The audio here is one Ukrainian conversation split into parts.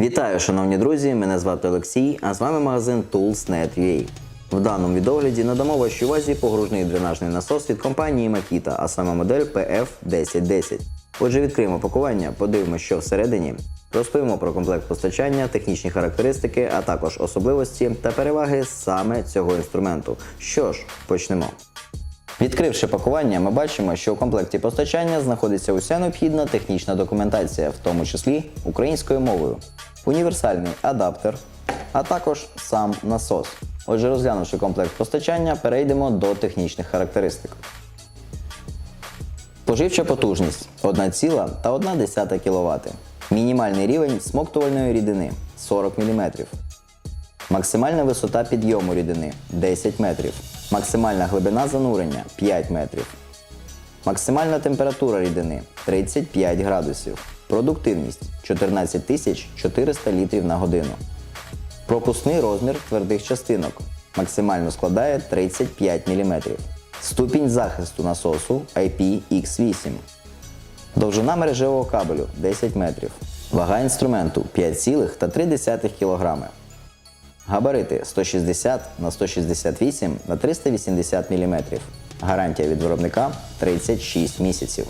Вітаю, шановні друзі! Мене звати Олексій, а з вами магазин Tools.net.ua. В даному відогляді надамо вашій увазі погружний дренажний насос від компанії Makita, а саме модель PF1010. Отже, відкриємо пакування, подивимося, що всередині, розповімо про комплект постачання, технічні характеристики, а також особливості та переваги саме цього інструменту. Що ж, почнемо. Відкривши пакування, ми бачимо, що у комплекті постачання знаходиться уся необхідна технічна документація, в тому числі українською мовою, універсальний адаптер, а також сам насос. Отже, розглянувши комплект постачання, перейдемо до технічних характеристик. Споживча потужність 1,1 кВт. Мінімальний рівень смоктувальної рідини 40 мм. Максимальна висота підйому рідини 10 метрів. Максимальна глибина занурення 5 метрів. Максимальна температура рідини 35 градусів. Продуктивність 14 400 літрів на годину. Пропускний розмір твердих частинок максимально складає 35 мм. Ступінь захисту насосу IPX8. Довжина мережевого кабелю 10 метрів. Вага інструменту 5,3 кг. Габарити 160 на 168 на 380 мм. Гарантія від виробника 36 місяців.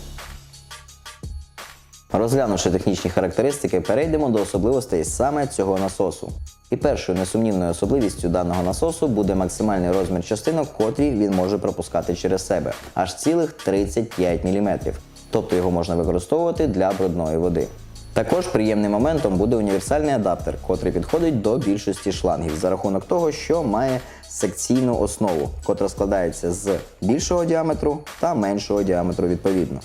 Розглянувши технічні характеристики, перейдемо до особливостей саме цього насосу. І першою несумнівною особливістю даного насосу буде максимальний розмір частинок, котрі він може пропускати через себе аж цілих 35 мм. Тобто його можна використовувати для брудної води. Також приємним моментом буде універсальний адаптер, котрий підходить до більшості шлангів за рахунок того, що має секційну основу, котра складається з більшого діаметру та меншого діаметру відповідно.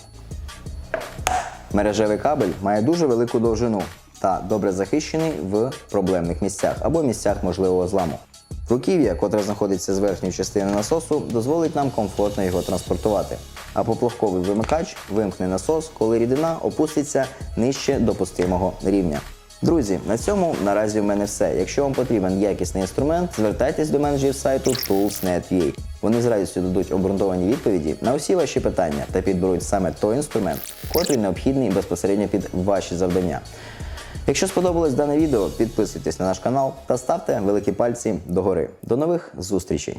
Мережевий кабель має дуже велику довжину та добре захищений в проблемних місцях або місцях можливого зламу. Руків'я, котре знаходиться з верхньої частини насосу, дозволить нам комфортно його транспортувати. А поплавковий вимикач вимкне насос, коли рідина опуститься нижче допустимого рівня. Друзі, на цьому наразі в мене все. Якщо вам потрібен якісний інструмент, звертайтесь до менеджерів сайту Tools.net.ua. Вони з радістю дадуть обґрунтовані відповіді на усі ваші питання та підберуть саме той інструмент, котрий необхідний безпосередньо під ваші завдання. Якщо сподобалось дане відео, підписуйтесь на наш канал та ставте великі пальці догори. До нових зустрічей!